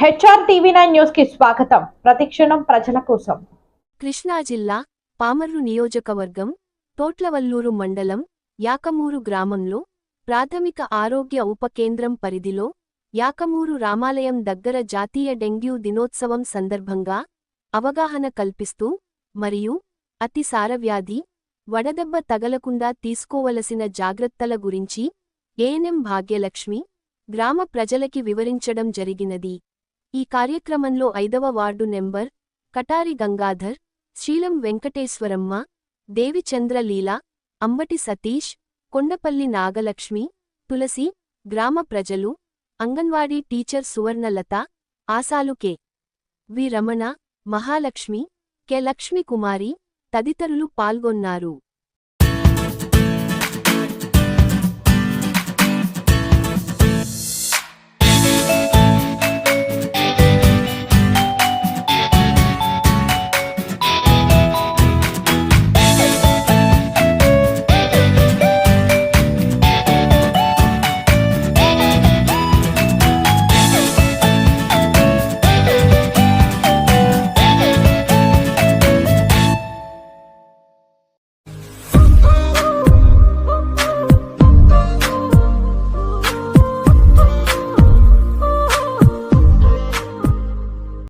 HR TV nine న్యూస్కి స్వాగతం. ప్రతిక్షణం ప్రజల కోసం. కృష్ణా జిల్లా పామర్రు నియోజకవర్గం తోట్లవల్లూరు మండలం యాకమూరు గ్రామంలో ప్రాథమిక ఆరోగ్య ఉప కేంద్రం పరిధిలో యాకమూరు రామాలయం దగ్గర జాతీయ డెంగ్యూ దినోత్సవం సందర్భంగా అవగాహన కల్పిస్తూ మరియు అతి సారవ్యాధి వడదెబ్బ తగలకుండా తీసుకోవలసిన జాగ్రత్తల గురించి ఏఎన్ఎం భాగ్యలక్ష్మి గ్రామ ప్రజలకి వివరించడం జరిగినది. ఈ కార్యక్రమంలో ఐదవ వార్డు నెంబర్ కటారి గంగాధర్ శీలం వెంకటేశ్వరమ్మ దేవిచంద్రలీల అంబటి సతీష్ కొండపల్లి నాగలక్ష్మి తులసి గ్రామ ప్రజలు anganwadi teacher Suvarnalatha ఆసాలు K. V Ramana Mahalakshmi K Lakshmi Kumari తదితరులు పాల్గొన్నారు.